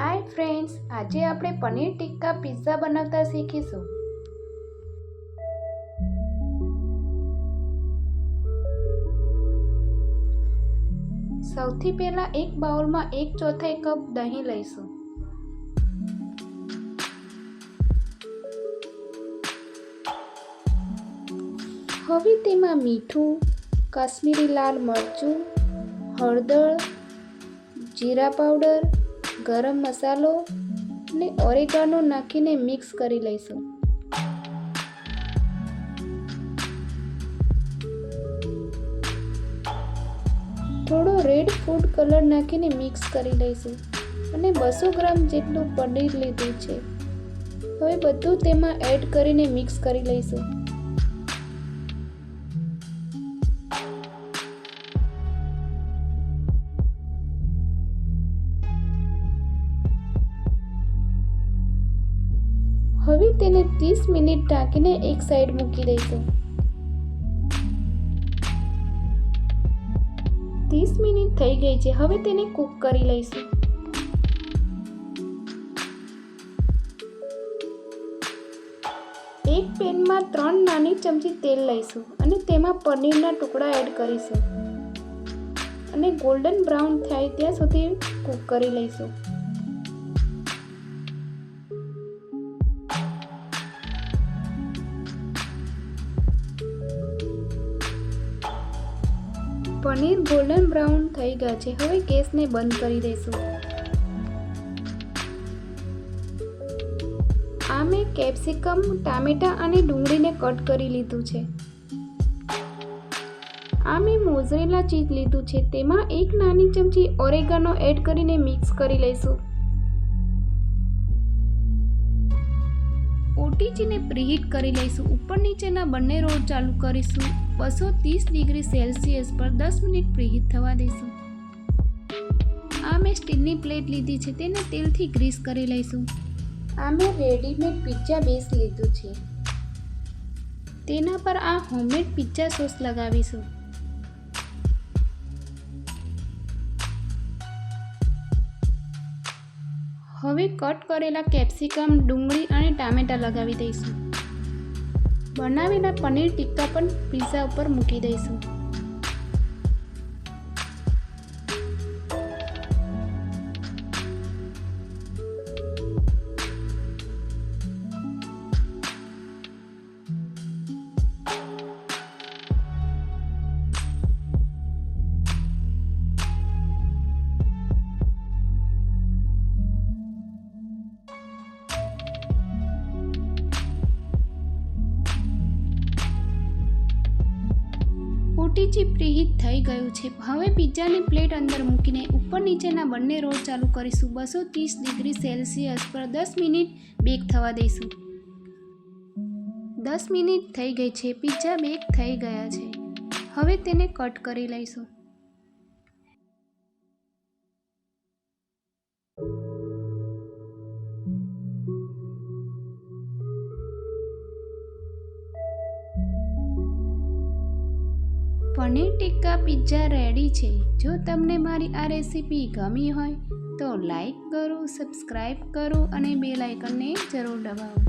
Hi friends, આજે આપણે paneer tikka pizza બનાવતા શીખીશું. સૌથી પહેલાં એક બાઉલમાં એક ચોથાઈ કપ દહીં લઈશું. હવે તેમાં મીઠું, કાશ્મીરી લાલ મરચું, હળદર, જીરા પાવડર ગરમ મસાલો ને ઓરેગાનો નાખીને મિક્સ કરી લઈશું. થોડો રેડ ફૂડ કલર નાખીને મિક્સ કરી લઈશું અને બસો ગ્રામ જેટલું પનીર લીધું છે. હવે બધું તેમાં એડ કરીને મિક્સ કરી લઈશું. હવે તેને ત્રીસ મિનિટ ઢાંકીને એક સાઈડ મૂકી દઈશું. ત્રીસ મિનિટ થઈ ગઈ છે. હવે તેને કૂક કરી લઈશું. એક પેનમાં ત્રણ નાની ચમચી તેલ લઈશું અને તેમાં પનીરના ટુકડા એડ કરીશું. અને ગોલ્ડન બ્રાઉન થાય ત્યાં સુધી કૂક કરી લઈશું. પનીર ગોલ્ડન બ્રાઉન થઈ ગયા છે. હવે ગેસને બંધ કરી દઈશું. આ મેં કેપ્સિકમ, ટામેટા અને ડુંગળીને કટ કરી લીધું છે. આ મેં મોઝરેલા ચીઝ લીધું છે. તેમાં એક નાની ચમચી ઓરેગાનો એડ કરીને મિક્સ કરી લઈશું. ઓટીજીને પ્રીહીટ કરી લઈશું. ઉપર નીચેના બંને રોડ ચાલુ કરીશું. બસો ત્રીસ ડિગ્રી સેલ્સિયસ પર દસ મિનિટ પ્રીહીટ થવા દઈશું. આ મેં સ્ટીલની પ્લેટ લીધી છે, તેને તેલથી ગ્રીસ કરી લઈશું. આ મેં રેડીમેડ પિઝા બેસ લીધું છે. તેના પર આ હોમમેડ પિઝા સોસ લગાવીશું. હવે કટ કરેલા કેપ્સિકમ, ડુંગળી અને ટામેટાં લગાવી દઈશું. બનાવેલા પનીર ટિક્કા પણ પીઝા ઉપર મૂકી દઈશું. ઓટીજી પ્રીહીટ થઈ ગયું છે. હવે પિઝાની પ્લેટ અંદર મૂકીને ઉપર નીચેના બંને રોડ ચાલુ કરીશું. બસો ત્રીસ ડિગ્રી સેલ્સિયસ પર દસ મિનિટ બેક થવા દઈશું. દસ મિનિટ થઈ ગઈ છે. પિઝા બેક થઈ ગયા છે. હવે તેને કટ કરી લઈશું. પનીર ટિક્કા પિઝા રેડી છે. જો તમને મારી આ રેસીપી ગમી હોય, તો લાઈક કરો સબસ્ક્રાઈબ કરો અને બે લાઇકનને જરૂર દબાવો.